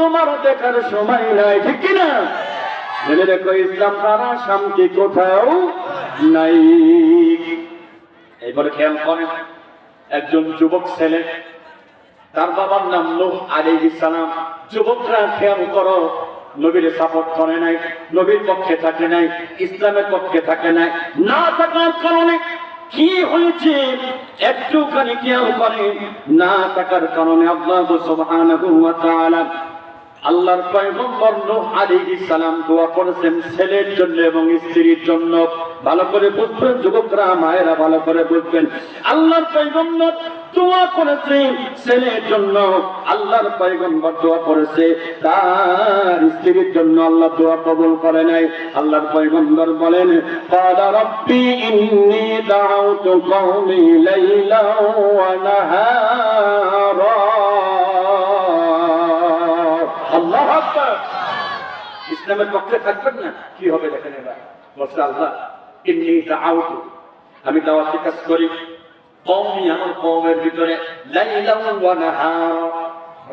তোমার দেখার সময় নাই, ঠিক কিনা? জেনে রেখো, ইসলাম তারা শান্তি কোথাও নাই। এবারে খেয়াল করেন, একজন যুবক ছেলে, তার বাবার নাম নূহ আলাইহিস সালাম। যুবকরা খেয়াল করো, নবীর সাপোর্ট করে নাই, নবীর পক্ষে থাকে নাই, ইসলামের পক্ষে থাকে নাই, না থাকার কারণে কি হয়েছে একটুখানি খেয়াল করে না থাকার কারণে আল্লাহ সুবহানাহু ওয়া তাআলা আল্লাহর পয়গম্বর নূহ আলাইহিস সালাম দোয়া করেছেন ছেলের জন্য এবং স্ত্রীর জন্য। ভালো করে বুঝবেন, যুবকরা, মায়েরা ভালো করে বুঝবেন। আল্লাহর পয়গম্বর দোয়া করেছে ছেলের জন্য। আল্লাহর পয়গম্বর দোয়া করেছে, তার স্ত্রীর জন্য আল্লাহ দোয়া কবুল করে নাই। আল্লাহর পয়গম্বর বলেন ক্বালা রাব্বি ইন্নি দাউতু কওমি লাইলা ওয়া নাহারা। ইসলামের পক্ষে থাকবেন না। কি হবে দেখেন এবার? বলছে আল্লাহ ইন্নি দাআউতু আমি দাওয়াতি কাজ করি। কওমি, আমার কওমের ভিতরে লাইলাম ওয়া নাহার,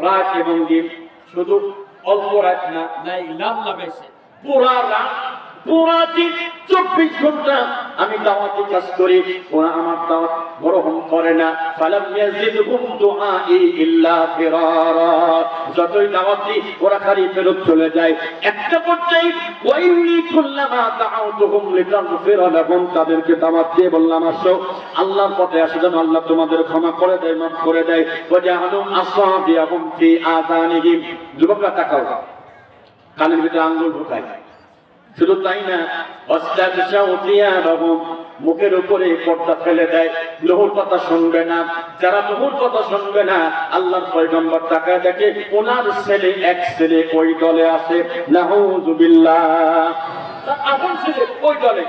রাত এবং দিন। শুধু অল্প রাত না নাই লাম লাগাইছে। পুরা রাত পুরা দিন চব্বিশ ঘণ্টা আমি দাওয়াতি কাজ করি। ওরা আমার দাওয়াত গ্রহণ করে না। ফালাম ইল্লা যতই দাওয়াত ওরা খালি ফেরত চলে যায়। একটা পর্যায়ে ওয়াইনি কুল্লামা লাহুম, তাদেরকে দাওয়াত দিয়ে বললাম, আসো, আল্লাহর পথে আসো যেন আল্লাহ তোমাদের ক্ষমা করে দেয়, মাফ করে দেয়। ওয়াজাআলু আসাবিয়াহুম ফি আযানিহিম। যুবকরা তাকাও। কানের ভিতরে আঙ্গুল ঢুকায়। শুধু তাই না মুখের উপরে পর্দা ফেলে দেয়। লোহর কথা শুনবে না, যারা লোহর কথা শুনবে না, আল্লাহর পয়গম্বর টাকা দেখে ওনার ছেলে, এক ছেলে ওই দলে আছে। নাহুজুবিল্লাহ। আপন ছেলে ওই দলে?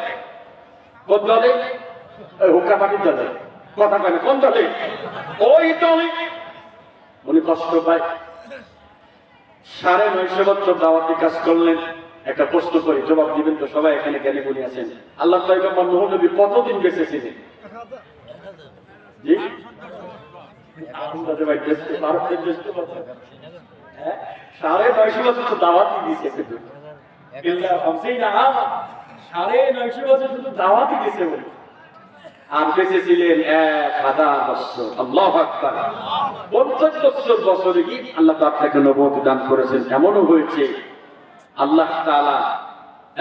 কোন দলে? হুক্কা পাটির দলে। কথা কয় না, কোন দলে? ওই দলে। উনি কষ্ট পায়। সাড়ে নয়শো বছর দাওয়াতি কাজ করলেন। একটা প্রশ্ন করি, জবাব দিবেন তো সবাই এখানে জ্ঞানী বলি আছেন। আল্লাহ পয়গম্বর নূহ নবী কতদিন বেঁচে। হ্যাঁ? ছিলেন এক পঞ্চাশ বছর বছরে কি আল্লাহ আপনাকে নবত দান করেছেন? এমনও হয়েছে আল্লাহ তাআলা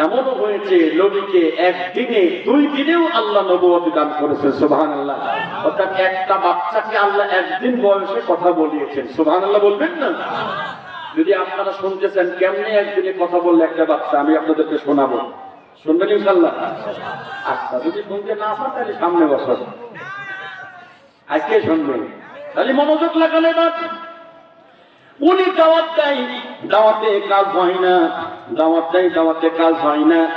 এমনও হয়েছে, নবীকে একদিনে দুই দিনেও আল্লাহ নবত দান করেছেন সুবহান আল্লাহ অর্থাৎ একটা বাচ্চাকে আল্লাহ একদিন বয়সে কথা বলিয়েছেন সুবহান আল্লাহ বলবেন না? যদি আপনারা শুনতেছেন, কেমনে একদিনে কথা বললে একটা বাচ্চা, আমি আপনাদেরকে শোনাবো। শুনবেন ইনশাল্লাহ আচ্ছা যদি শুনতে না পান, তাহলে সামনে বছর আজকে শুনবেন। তাহলে মনোযোগ লাগালে না উনি দাওয়াত দেয় দাওয়াতে কাজ হয় না। দাওয়াত দেয়, দাওয়াতে কাজ হয় না।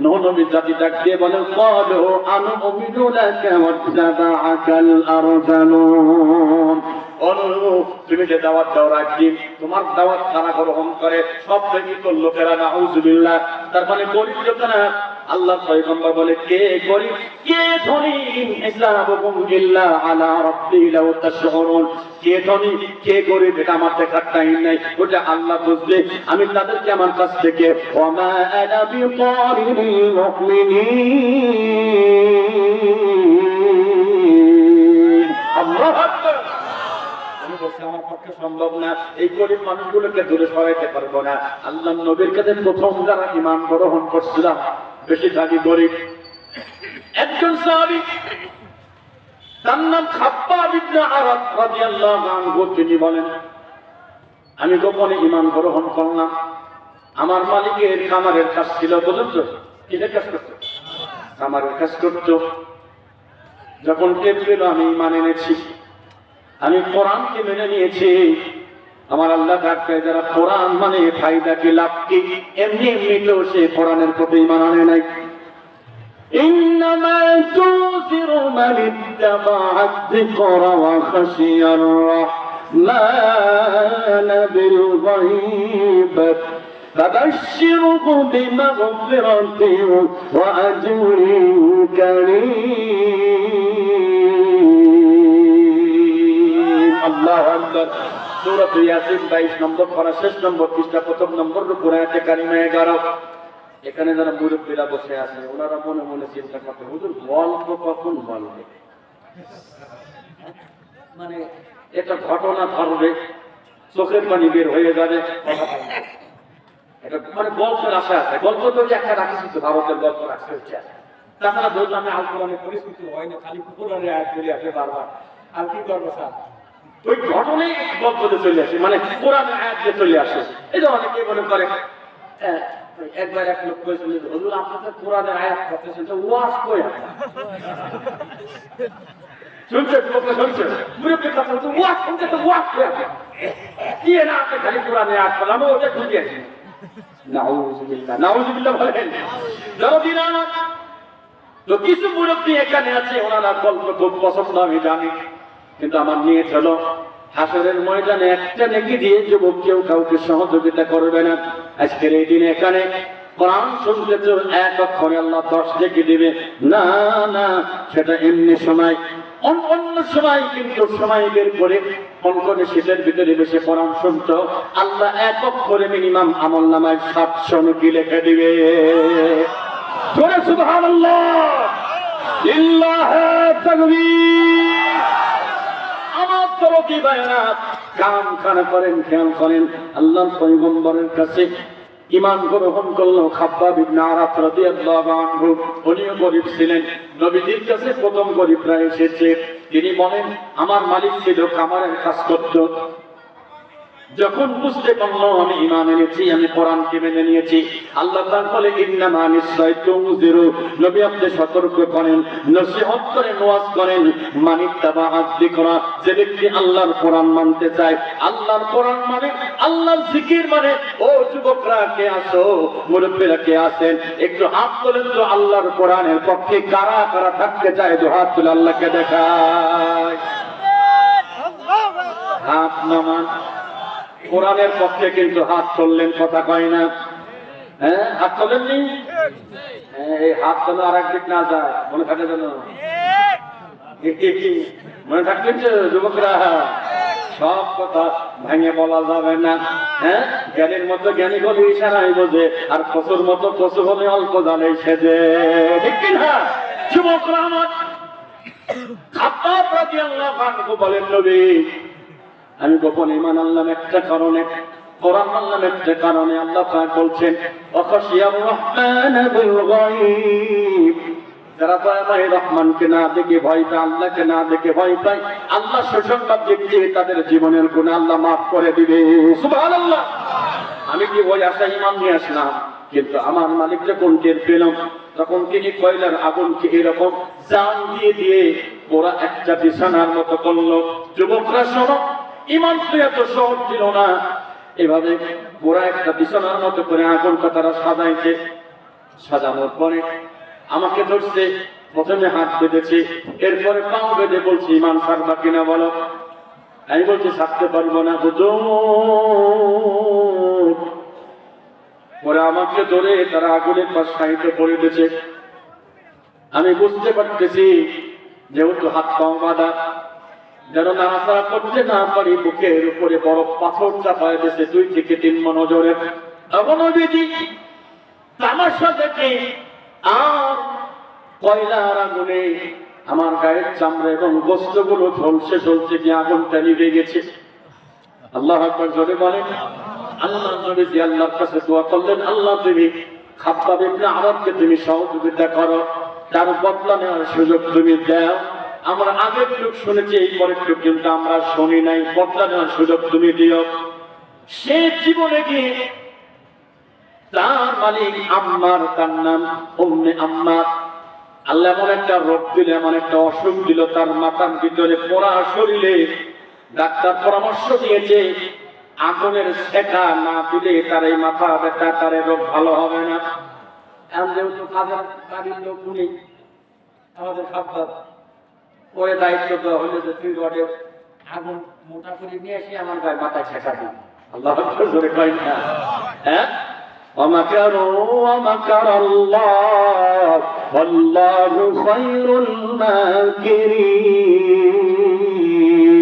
নবী জাতি ডাকতে বলে? কলো আনু অমিনু লাকা ওয়াত্তাবাআকাল আরজালুন অনুরূপ, তুমি যে দাওয়াত দাও রাখি, তোমার দাওয়াত তারা গ্রহণ করে সব থেকে তো লোকেরা নাউজুবিল্লাহ। তার মানে গরিব লোকেরা আল্লাহ পয়গম্বর বলে, কে গরিব, কে ধনী? হিসাবুকুম ইল্লা আলা কে ধনী, কে গরিব, এটা আমার দেখার টাইম নাই। ওটা আল্লাহ বুঝবে। আমি তাদেরকে আমার কাছ থেকে ওমা আনা বিকারিল মুমিনিন। আমার পক্ষে সম্ভব না। এই গরিব মানুষগুলোকে দূরে সরাইতে পারব না। আল্লাহ নবীর কাছে প্রথম যারা ইমান গ্রহণ করছিলাম, বেশিরভাগই গরিব। একজন সাহাবী, তার নাম রাদিয়াল্লাহু আনহু, তিনি বলেন, আমি গোপনে ইমান গ্রহণ করলাম। আমার মালিকের খামারের কাজ ছিল বুঝুন তো? কিসের কাজ করতো? খামারের কাজ করতো। যখন টেপ পেল আমি ইমান এনেছি আমি কোরআনকে মেনে নিয়েছি আমার আল্লাহ ডাকবে যারা কোরআন মানে ফায়দা কি লাভ কি এমনি এমনি তো সে কোরআনের প্রতি ইমান আনে নাই إنما تنذر من اتبع الذكر وخشي الرحمن بالغيب فبشره بمغفرة وأجر كريم আল্লাহ আকবর। সুরত ইয়াসিন বাইশ নম্বর করা শেষ নম্বর পৃষ্ঠা প্রথম নম্বর কোরআতে কারিমা এগারো। এখানে যারা মুরব্বীরা বসে আছে, ওনারা মনে মনে চিন্তা করতে, হুজুর, গল্প কখন বলবে? মানে একটা ঘটনা ধরবে, চোখের পানি বের হয়ে যাবে। মানে গল্পের আশা আছে। গল্প তো একটা রাখিস কিন্তু ভারতের গল্প রাখতে হচ্ছে। তাছাড়া ধরুন আমি আল কোরআনের পরিস্থিতি হয় না, খালি কুকুরের আয়াত করে আসে বারবার। আর কি করব স্যার? ওই ঘটনাই গল্পতে চলে আসে মানে কোরআনে আয়াত চলে আসে। এই যে অনেকে মনে করে একবার এক লোক কয়েছিল হুজুর আপনি তো কোরআনে আয়াত করতেছেন তো ওয়াজ কই আপনার? শুনছে লোকটা শুনছে মুরব্বী কথা বলছে ওয়াজ শুনছে তো ওয়াজ কই কি না আপনি খালি কোরআনে আয়াত করলাম ওটা খুঁজে আছি। নাউজুবিল্লাহ। নাউজুবিল্লাহ বলেন। আমার তো কিছু মুরব্বী এখানে আছে ওনারা গল্প খুব পছন্দ আমি জানি। কিন্তু আমার নিয়ে চলো হাসরের ময়দানে একটা নেকি দিয়ে যুবক কেউ কাউকে সহযোগিতা করবে না। আজকের এই দিনে এখানে কোরআন শুনতে তো এক অক্ষরে আল্লাহ দশ ডেকে দিবে। না না, সেটা এমনি সময় অন্য সময়, কিন্তু সময় বের করে অঙ্কনে শীতের ভিতরে বসে কোরআন শুনত আল্লাহ এক অক্ষরে মিনিমাম আমল নামায় সাতশো নাকি লিখে দিবে। সুবহানাল্লাহ। ইল্লাহ তাকবীর। কান খানা করেন, খেয়াল করেন, আল্লাহর পয়গম্বরের কাছে ইমান গ্রহণ করল খাব্বা বিবনে আরাফ রাদিয়াল্লাহু আনহু। উনিও গরিব ছিলেন। নবীজির কাছে প্রথম গরিবরা এসেছে। তিনি বলেন, আমার মালিক ছিল কামারের কাজ করতো। যখন বুঝতে পারল আমি ইমান এনেছি আমি কোরআনকে মেনে নিয়েছি আল্লাহ তার বলে ইন্নামা নিশ্চয় তুমজিরু নবী আপনি সতর্ক করেন নসিহত করেন ওয়াজ করেন মানিক তাবা আদি করা যে ব্যক্তি আল্লাহর কোরআন মানতে চায় আল্লাহর কোরআন মানে আল্লাহর জিকির মানে ও যুবকরা কে আসো মুরব্বীরা কে আসেন একটু হাত তোলেন তো আল্লাহর কোরআনের পক্ষে কারা কারা থাকতে চায় দু হাত তুলে আল্লাহকে দেখায়। হাত নামান। কোরআনের পক্ষে কিন্তু হাত তুললেন কথা কয় না। হ্যাঁ হাত তোলেননি? হ্যাঁ, এই হাত তোলা আর একদিক না যায় মনে থাকে যেন? মনে থাকবেন যে যুবকরা সব কথা ভেঙে বলা যাবে না। হ্যাঁ জ্ঞানীর মতো জ্ঞানী হলে ইশারাই বোঝে আর কচুর মতো কচু হলে অল্প জানে সেজে। ঠিক কি না? যুবকরা আমার প্রতি আল্লাহ বলেন নবী আমি গোপন ইমান আনলাম একটা কারণে, কোরআন আনলাম একটা কারণে, আল্লাহ পাক বলছেন অখশিয়ার রহমান বিল রহমানকে না দেখে ভয় পায়, আল্লাহকে না দেখে ভয় পায়, আল্লাহ সুসংবাদ দিচ্ছে তাদের জীবনের গুণে আল্লাহ মাফ করে দিবে। সুবহানাল্লাহ। আমি কি ওই আশা ইমান নিয়ে আসলাম? কিন্তু আমার মালিক যখন টের পেলাম, তখন তিনি কয়লার আগুনকে এরকম জান দিয়ে দিয়ে ওরা একটা বিছানার মতো করল। যুবকরা শোনো ইমান তো এত সহজ ছিল না। এভাবে ওরা একটা বিছানার মতো করে আগুনটা তারা সাজাইছে। সাজানোর পরে আমাকে ধরছে, প্রথমে হাত বেঁধেছে, এরপরে পাও বেঁধে বলছি, ইমান সারবা কিনা বলো? আমি বলছি ছাড়তে পারব না হুজুর পরে আমাকে ধরে তারা আগুনের পাশ সাহিত্য করে দিয়েছে। আমি বুঝতে পারতেছি, যেহেতু হাত পাও বাঁধা যেন নাড়াচাড়া করতে না পারি বুকের উপরে বড় পাথর চাপায় দিয়েছে দুই থেকে তিন মনোজরে। তামাশা দেখে, আর কয়লার আগুনে আমার গায়ের চামড়া এবং বস্ত্রগুলো ঝলসে ঝলসে গিয়ে আগুনটা নিভে গেছে? আল্লাহ আকবার জোরে বলেন আল্লাহ নবী জি আল্লাহর কাছে দোয়া করলেন, আল্লাহ তুমি খাব্বাব ইবনে আরবকে তুমি সহযোগিতা করো, তার বদলা নেওয়ার সুযোগ তুমি দাও। আমরা আগের লোক শুনেছি এই পরের লোক কিন্তু আমরা শুনি নাই। বদলা নেওয়ার সুযোগ তুমি দিও। সে জীবনে গিয়ে তার মালিক আম্মার, তার নাম উম্মে আম্মার। আল্লাহ এমন একটা রোগ দিল, এমন একটা অসুখ দিল, তার মাথার ভিতরে পোড়া শরীরে ডাক্তার পরামর্শ দিয়েছে, আগুনের শেখা না দিলে তার এই মাথা ব্যথা, তার এই রোগ ভালো হবে না। এখন যেহেতু কাজের লোক উনি আমাদের খাবার ওই দায়িত্ব দেওয়া হলো যে তুই রডে আগুন মোটা করে নিয়ে এসে আমার গায়ে মাথায় শেখা দিন আল্লাহ জোরে কয় না হ্যাঁ ومكروا ومكر الله والله خير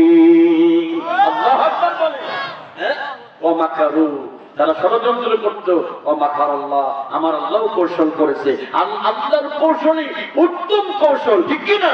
الماكرين الله أكبر বলে ওমাকারু তারা ষড়যন্ত্র করত ওমাকার আল্লাহ আমার আল্লাহ কৌশল করেছে আল- আল্লাহর কৌশলই উত্তম কৌশল ঠিক কি না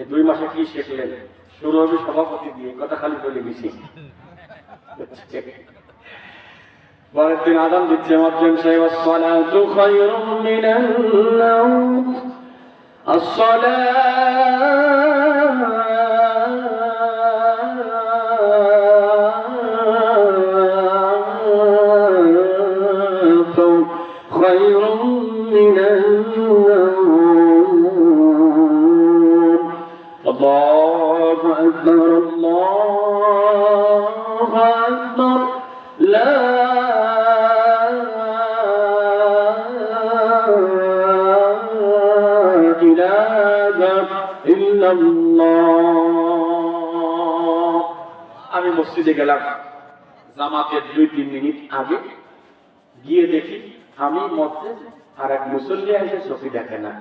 এই দুই মাসে কি শিখলেন শুরু হবে সভাপতি দিয়ে কথা খালি বলে গেছি পরের দিন আদান দিচ্ছে মধ্যম সাহেব আসসালাতু খায়রুম মিনান নাওম الصلاة মসজিদে গেলাম, জামাতের দুই তিন মিনিট আগে। গিয়ে দেখি আমি মধ্যে আর এক মুসল্লি এসে চোখে দেখে না,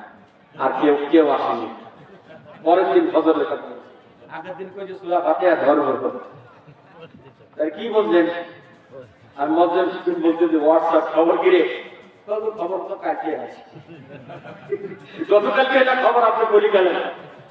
আর কেউ কেউ আসেনি। পরের দিন ফজর তাই কি বললেন? আর মধ্যে বলতে যে হোয়াটসঅ্যাপ খবর তবে খবর তো কাটিয়ে আছে। গতকালকে এটা খবর আপনি বলি গেলেন।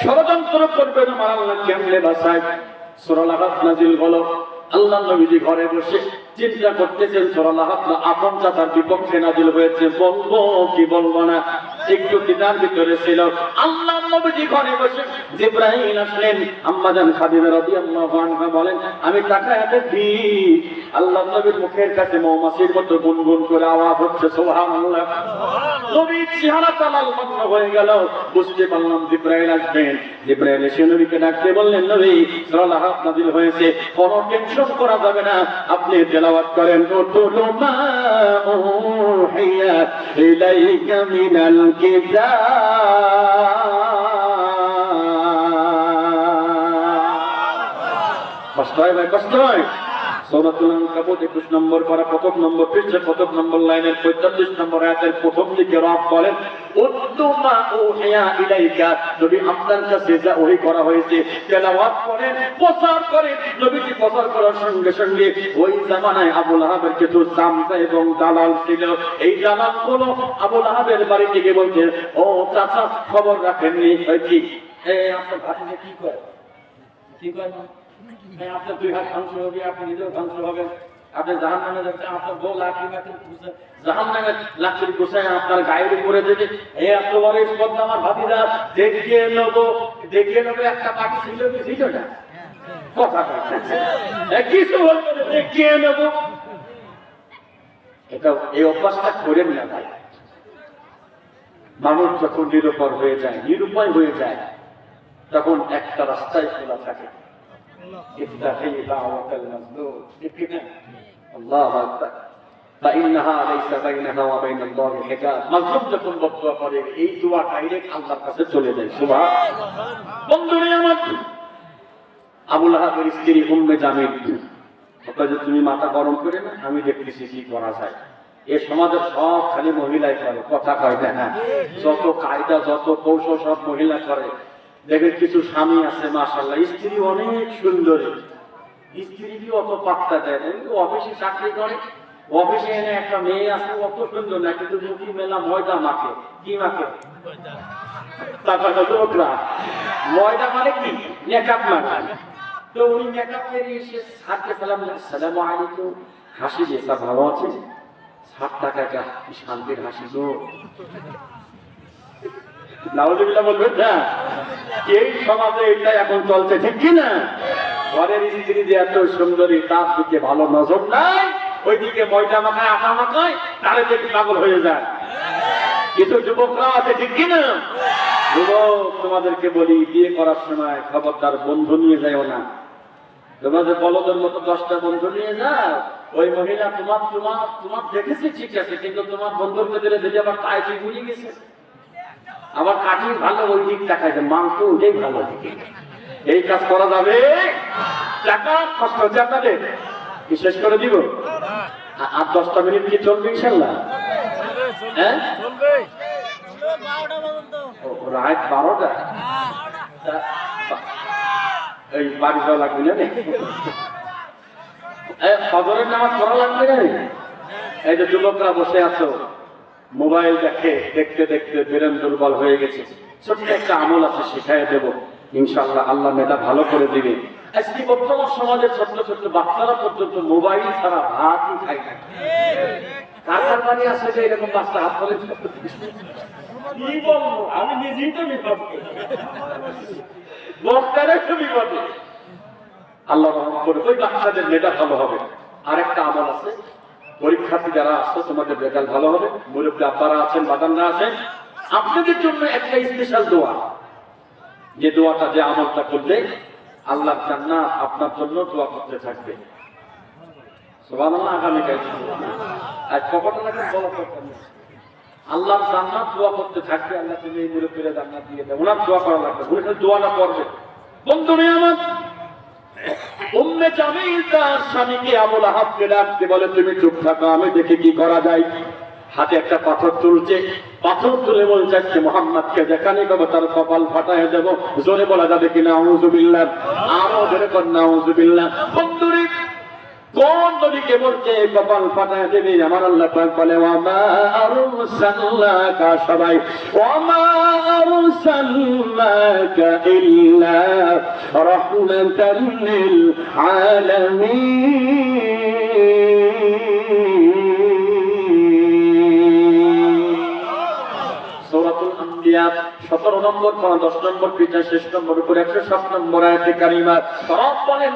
ষড়যন্ত্র করবে না? আমার আল্লাহ কেমনে বাসায়? সুরালাহাত নাজিল হলো আল্লাহ নবীজি ঘরে বসে চিন্তা করতেছেন সুরালাহাত না আপন চাচার বিপক্ষে নাজিল হয়েছে, বলব কি বলব না, একটু কিতার ভিতরে ছিল। আল্লাহ নবীজি ঘরে বসে জিব্রাহিম আসলেন আম্মাজান বলেন, আমি আল্লাহ নবীর মুখের কাছে মতো গুনগুন করে আওয়াজ হচ্ছে নবীর চেহারা তালাল হয়ে গেল। বুঝতে পারলাম জিব্রাইল আসবেন। জিব্রাইল এসে নবীকে ডাকতে বললেন, নবী নাজিল হয়েছে, কোনো টেনশন করা যাবে না। আপনি তেলাওয়াত করেন উতুলু মা উহিয়া ইলাইকা মিনাল কিতাব। কষ্ট হয় ভাই কষ্ট হয়। 21 নম্বর পারা, প্রথম নম্বর পৃষ্ঠা, প্রথম নম্বর লাইনের 45 নম্বর আয়াতের প্রথম দিকে রব বলেন, উদ্দুমা উহিয়া ইলাইকা নবী করা হয়েছে, তেলাওয়াত করেন করার সঙ্গে সঙ্গে ওই জামানায় আবু লাহাবের কিছু চামচা এবং দালাল ছিল। এই দালালগুলো আবু লাহাবের বাড়ি থেকে বলছে, ও চাচা, খবর রাখেননি। কি? আপনার কি করে? কি করে? আপনার দুই হাত ধ্বংস হবে আপনি নিজেও ধ্বংস হবেন। আপনি জাহান নামে যাচ্ছেন আপনার বউ লাঠি লাঠি জাহান নামে লাঠি আপনার গায়ের উপরে এই এত বড় আমার ভাতিজা দেখিয়ে নেব দেখিয়ে নেব একটা পাখি ছিল কি ছিল না। এ, কিছু এই না মানুষ যখন নিরুপর হয়ে যায় নিরুপায় হয়ে যায় তখন একটা রাস্তায় খোলা থাকে। اتقي دعوة المظلوم اتقنا الله أكبر فإنها ليس بينها وبين الله حجاب মজলুম যখন বদুয়া করে এই দোয়া ডাইরেক্ট আল্লাহর কাছে চলে যায় সুবহান বন্ধুরে আমার আবুল আহাবের স্ত্রী উম্মে জামিল ওকে যে তুমি মাথা গরম করে না আমি দেখতেছি কি করা যায় এ সমাজের সব খালি মহিলাই করে কথা কয় না হ্যাঁ যত কায়দা যত কৌশল সব মহিলা করে দেখেন কিছু স্বামী আছে মাশাল্লাহ স্ত্রী অনেক সুন্দরী। স্ত্রীকে অত পাত্তা দেয় কিন্তু অফিসে চাকরি করে। অফিসে এনে একটা মেয়ে আছে, অত সুন্দর না, কিন্তু মুখি মেলা ময়দা মাখে। কি মাখে? ময়দা মানে কি? মেকআপ মাখে। তো উনি মেকআপ করে এসে সারকে সালাম সালাম আলাইকুম। হাসি স্যার ভালো আছে? ষাট টাকাটা শান্তির হাসি গো নাউজুবিল্লাহ বলবেন না এই সমাজে এটা এখন চলছে, ঠিক কি না? ঘরের স্ত্রী যে এত সুন্দরী, তার দিকে ভালো নজর নাই, ওইদিকে ময়দা মাখায়, আটা মাখায় তারে দেখে পাগল হয়ে যায়। কিছু যুবকরা আছে, ঠিক কি না? যুবক, তোমাদেরকে বলি, বিয়ে করার সময় খবরদার বন্ধু নিয়ে যাও না। তোমাদের বলদের মতো দশটা বন্ধু নিয়ে যাও, ওই মহিলা তোমার তোমার তোমার দেখেছে, ঠিক আছে, কিন্তু তোমার বন্ধুর ভেতরে দেখে আবার টাইটি গুলি গেছে আবার কাঠি ভালো, ওই দিক দেখাইছে, মাংস ওইটাই ভালো। এই কাজ করা যাবে? টাকা, কষ্ট হচ্ছে আপনাদের। কি শেষ করে দিব। আর দশটা মিনিট কি চলবে ইনশাল্লাহ? হ্যাঁ? রাত বারোটা? এই বাড়ি যাওয়া লাগবে না ফজরের নামাজ পড়া লাগবে না এই যে যুবকরা বসে আছো। মোবাইল দেখে দেখতে দেখতে বেরেন দুর্বল হয়ে গেছে। ছোট্ট একটা আমল আছে শিখাই দেব। ইনশাল্লাহ আল্লাহ মেয়েটা ভালো করে দিবে। আজকে বর্তমান সমাজের ছোট্ট ছোট্ট বাচ্চারা পর্যন্ত মোবাইল ছাড়া ভাতই খায় না। কাকার বাড়ি আছে যে এরকম বাচ্চা হাত ধরে? আমি নিজেই তো বিপদ বক্তারে তো বিপদে। আল্লাহ করে ওই বাচ্চাদের মেধা ভালো হবে। আরেকটা আমল আছে পরীক্ষার্থী যারা আসছে, তোমাদের রেজাল্ট ভালো হবে। মুরব্বী আব্বারা আছেন বাদানরা আছেন। আপনাদের জন্য একটা স্পেশাল দোয়া। যে দোয়াটা, যে আমলটা করলে আল্লাহ জান্নাত আপনার জন্য দোয়া করতে থাকবে। আল্লাহর জান্নাত দোয়া করতে থাকবে। আল্লাহ তুমি এই মুরব্বীরা জান্নাত দিয়ে দেবে ওনার দোয়া করা লাগবে। দোয়াটা করবে। বন্ধু আমার উম্মে জামিল তার স্বামীকে আবুল আহাবকে ডাকতে বলে, তুমি চুপ থাকো, আমি দেখি কি করা যায়। হাতে একটা পাথর তুলছে। পাথর তুলে বলছে, আজকে মোহাম্মদকে যেখানে পাবো, তার কপাল ফাটায় দেব। জোরে বলা যাবে কিনা আউজুবিল্লাহ আরও জোরে না আউজুবিল্লাহ কোন নবীকে বলছে কপাল ফাটায় দেবে, আমার আল্লাহ পাক বলে, ওয়ামা আরসালনাকা সবাই, ওয়ামা আরসালনাকা ইল্লা রাহমাতাল লিল আলামিন। আম্বিয়া 17 নম্বর 10 নম্বর শেষ নম্বর উপর 107 নম্বর আয়াতে কারিমা রব বলেন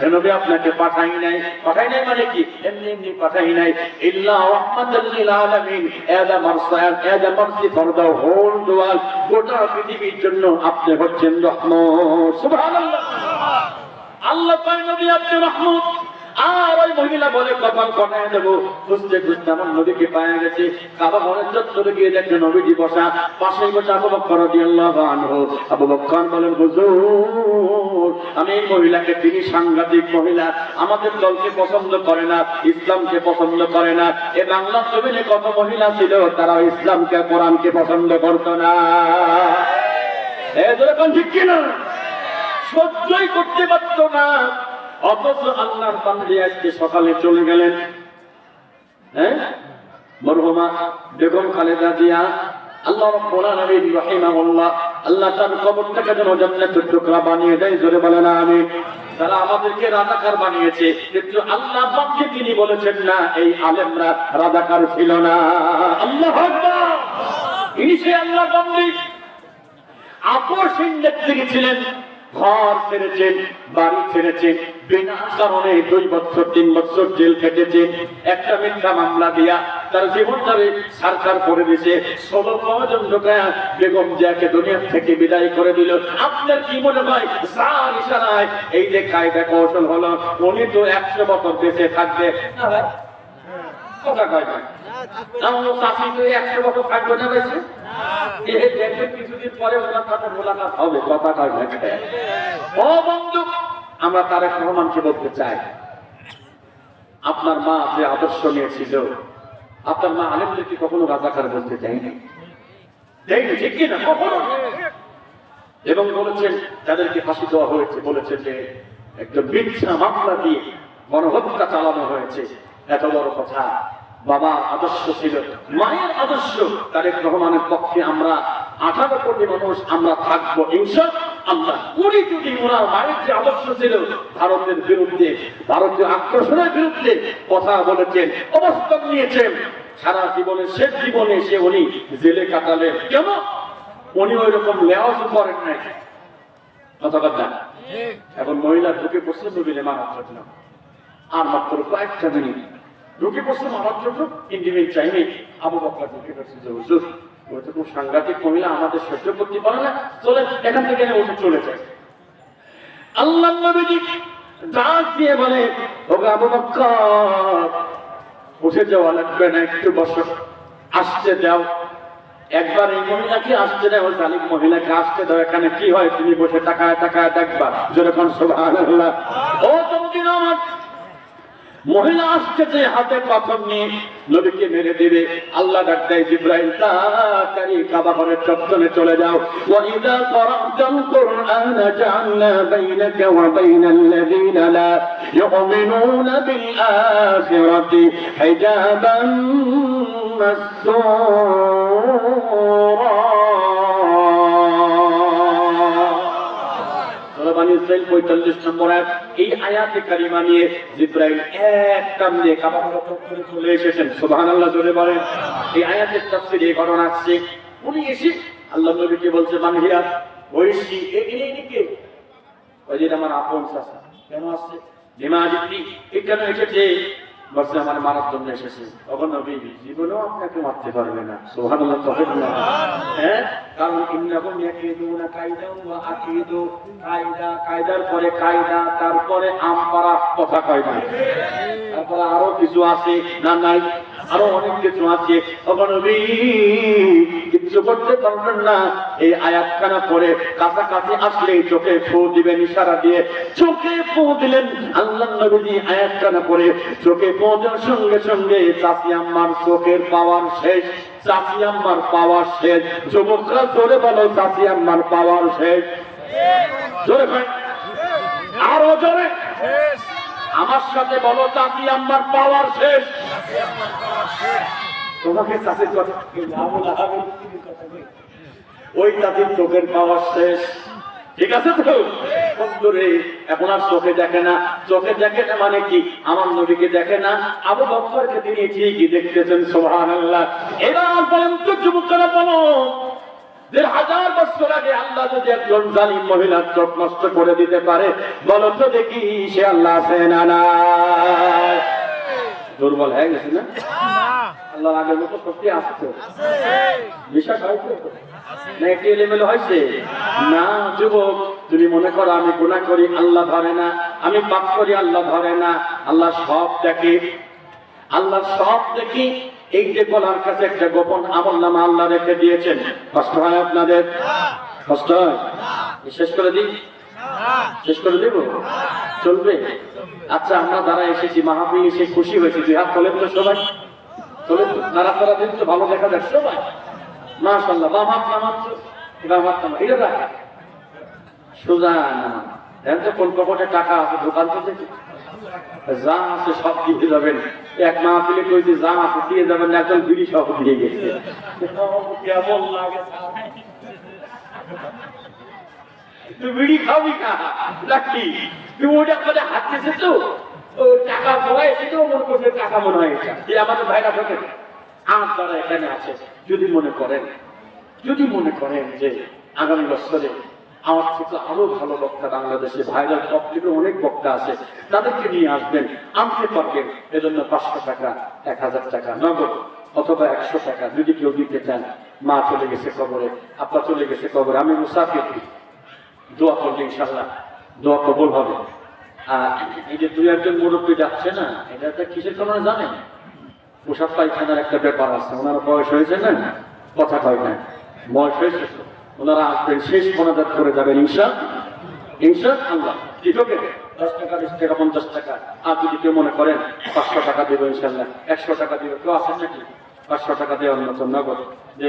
হে নবী, আপনাকে পাঠাই নাই। পাঠাই নাই মানে কি? এমনি এমনি পাঠাই নাই। ইল্লা আলামিন। মারসি হোল গোটা পৃথিবীর জন্য আপনি হচ্ছেন রহমত। সুবহানাল্লাহ। আল্লাহ পাই নবী, আপনি রহমত। আর ওই মহিলা বলে কপাল কটায় দেবো। খুঁজতে খুঁজতে আমার নদীকে পায়ে গেছে। কাবা ঘরের চত্বরে গিয়ে দেখে নবীজি বসা। পাশেই বসে আবু বক্কর আবু বক্কর বলেন, হুজুর, আমি এই মহিলাকে তিনি সাংঘাতিক মহিলা। আমাদের দলকে পছন্দ করে না, ইসলামকে পছন্দ করে না। এ বাংলা জমিনে কত মহিলা ছিল তারা ইসলামকে, কোরআনকে পছন্দ করত না। এ যেরকম ঠিক কিনা? সহ্যই করতে পারতো না। অথচ আল্লাহর আজকে সকালে চলে গেলেন। হ্যাঁ? মরহুমা বেগম খালেদা জিয়া, আল্লাহ রাব্বুল আলামিন আল্লাহ তার কবরটাকে যেন জান্নাতের টুকরা বানিয়ে দেয়, জোরে বলে না আমি তারা আমাদেরকে রাজাকার বানিয়েছে, কিন্তু আল্লাহ তিনি বলেছেন না, এই আলেমরা রাজাকার ছিল না। আল্লাহ আকবার! ইনি সে আল্লাহ বান্দি আপসহীন নেত্রী ছিলেন ঘর ছেড়েছেন বাড়ি ছেড়েছেন বিনা কারণে দুই বছর, তিন বছর জেল কেটেছেন একটা মিথ্যা মামলা দিয়া তার জীবনটারে সারকার করে দিছে ষোলো জন ঢোকায় বেগম জিয়াকে দুনিয়া থেকে বিদায় করে দিল। আপনার কি মনে হয়? সার ইশারায় এই যে কায়দা কৌশল হলো, উনি তো একশো বছর বেঁচে থাকবে। কথা কয় আমার চাষি তো একশো বছর রহমানকে বলতে চাই। আপনার মা যে আদর্শ নিয়েছিল, আপনার মা আলেমদেরকে কখনো রাজাকার বলতে চাইনি এবং বলেছেন, তাদেরকে ফাঁসি দেওয়া হয়েছে, বলেছেন যে একটা মিথ্যা মামলা দিয়ে গণহত্যা চালানো হয়েছে। এত বড় কথা। বাবা আদর্শ ছিল। মায়ের আদর্শ। তারেক রহমানের পক্ষে আমরা আঠারো কোটি মানুষ আমরা থাকব ইনশা আল্লাহ কুড়ি কোটি ওনার মায়ের যে আদর্শ ছিল ভারতের বিরুদ্ধে ভারতীয় আক্রোশনের বিরুদ্ধে কথা বলেছেন অবস্থান নিয়েছেন। সারা জীবনে শেষ জীবনে এসে উনি জেলে কাটালেন। কেন? উনি ওই রকম লেওয়াজ করেন নাই। কথা কথা এখন মহিলা ঢুকে নবীনে মারার জন্য আর মাত্র কয়েকটা মিনিট ঢুকে পড়ছে মারার জন্য ইন্ডিমেন্ট চাইনি আবু বকর ঢুকে পড়ছে যে, হুজুর, ওই খুব সাংঘাতিক মহিলা, আমাদের সহ্য করতে পারে না। চলে, এখান থেকে উঠে চলে যায়। আল্লাহ নবীজি ডাক দিয়ে বলে ওকে আবু উঠে যাওয়া লাগবে না, একটু বসো, আসতে দাও। একবার এই মহিলাকে আসতে দাও, জালিম মহিলাকে আসতে দাও। এখানে কি হয়? তুমি বসে টাকায় টাকায় দেখবা। যেরকম সুবহানাল্লাহ। ও মহিলা আসতেছে হাতে পাথর নিয়ে নবীকে মেরে দিবে আল্লাহ ডাক দেয় জিব্রাইল তাড়াতাড়ি কাবা ঘরের চত্বরে চলে যাও ওয়া ইযা করাতাল কুরআন জাআলনা বাইনাকা ওয়া বাইনাল লাযীনা লা ইউমিনুনা বিল আখিরাতি হিজাবান মাসতুরা ইসরাইল 45 নম্বর আয়াত, এই আয়াতে কারিমা নিয়ে জিব্রাইল এক কাম দিয়ে কাবা করে চত্বরে চলে এসেছেন। সুবহানাল্লাহ, জোরে বলেন। এই আয়াতের তাফসির এই ঘটনা আসছে। উনি এসে আল্লাহ নবীকে বলছে বানহিয়া ঐশী এগিয়ে নিকে ওই আমার আপন চাষা কেন আসছে? ডিমা জিত্তি এ কেন এসেছে? বলছে আমার মারার জন্য এসেছে। তখন নবী জীবনেও আপনাকে মারতে পারবে না। সোহান হ্যাঁ? কারণ দু না কায়দা ওয়া আকিদু কায়দা। কায়দার পরে কায়দা, তারপরে আম পারা কথা কয় না। তারপরে আরও কিছু আছে না নাই? আরও অনেক কিছু আছে। কিছু করতে পারবেন না। এই আয়াতখানা পরে কাছাকাছি আসলে চোখে ফু দিবেন, ইশারা দিয়ে চোখে ফু দিলেন আল্লাহ নবীজি আয়াতখানা পরে চোখে ফু দেওয়ার সঙ্গে সঙ্গে চাষি আম্মার চোখের পাওয়ার শেষ চাষি আম্মার পাওয়ার শেষ। যুবকরা জোরে বলো চাষি আম্মার পাওয়ার শেষ। জোরে আরও জোরে। আমার সাথে বলো চাষি আমার পাওয়ার শেষ। তোমাকে চাষের কথা ওই তাদের চোখের পাওয়ার শেষ। ঠিক আছে তো? বন্ধুরে, এখন আর চোখে দেখে না। চোখে দেখে না মানে কি? আমার নবীকে দেখে না। আবু বকরকে তিনি ঠিকই দেখতেছেন, সুবহানাল্লাহ। এবার বলেন তো যুবকরা বলো দেড় হাজার বছর আগে আল্লাহ যদি একজন জালিম মহিলার চোখ নষ্ট করে দিতে পারে, বলো তো দেখি সে আল্লাহ আছে না না দুর্বল হয়ে গেছে না? আল্লাহ আগের মতো সত্যি আসছে। বিশ্বাস হয়েছে না, একটি এলিমেল হয়েছে? না, যুবক, তুমি মনে করো আমি গুণা করি, আল্লাহ ধরে না। আমি পাপ করি, আল্লাহ ধরে না। আল্লাহ সব দেখে। আল্লাহ সব দেখি এই যে বলার কাছে একটা গোপন আমল নামা আল্লাহ রেখে দিয়েছেন, কষ্ট হয় আপনাদের? কষ্ট হয়? শেষ করে দিই শেষ করে দেব? চলবে? আচ্ছা আমরা যারা এসেছি মাহাবি এসে খুশি হয়েছি, দুই হাত তোলেন তো সবাই। তোলেন তো, নাড়াচাড়া দিন তো, ভালো দেখা যাক সবাই। মাশাল্লাহ বাম হাত নামাচ্ছ বাম হাত নামা এটা সোজা নামা দেখেন তো কোন পকেটে টাকা আছে, দোকান তো দেখি। যা আছে সব দিয়ে যাবেন। এক মাহফিলে কইছে যা আছে দিয়ে যাবেন একজন বিড়ি সহ দিয়ে গেছে। কেমন লাগে তুই বিড়ি খাবি কা নাকি? তুই ওটা করে হাঁটতেছে তো? ও টাকা সবাই সেটাও মনে করছে টাকা মনে হয় যে আমাদের ভাইরা আমার দ্বারা এখানে আছে যদি মনে করেন যদি মনে করেন যে আগামী বছরে আমার থেকে আরও ভালো বক্তা বাংলাদেশে, ভাইরাল টপ থেকে অনেক বক্তা আছে, তাদেরকে নিয়ে আসবেন, আনতে পারবেন। এজন্য পাঁচশো টাকা, এক হাজার টাকা, নগদ, অথবা একশো টাকা, যদি কেউ দিতে চান। মা চলে গেছে কবরে আপা চলে গেছে কবরে, আমি মুসাফির দোয়া করলে ইনশাল্লাহ, দোয়া কবল হবে। আর এই যে দুই একজন মুরব্বী যাচ্ছে না, এটা একটা কিসের কারণে জানেন? পোশাক পায়খানার একটা ব্যাপার আছে, ওনার বয়স হয়েছে না? কথা কয় না। বয়স হয়েছে। ওনারা আসবেন শেষ মনাজাত করে যাবেন ইনশা ইনশা আল্লাহ। ঠিক আছে দশ টাকা, বিশ টাকা, পঞ্চাশ টাকা। আর যদি কেউ মনে করেন পাঁচশো টাকা দেবো ইনশাল্লাহ একশো টাকা দেবে, কেউ আসেন নাকি? পাঁচশো টাকা দেওয়ার মতো নগদ। যে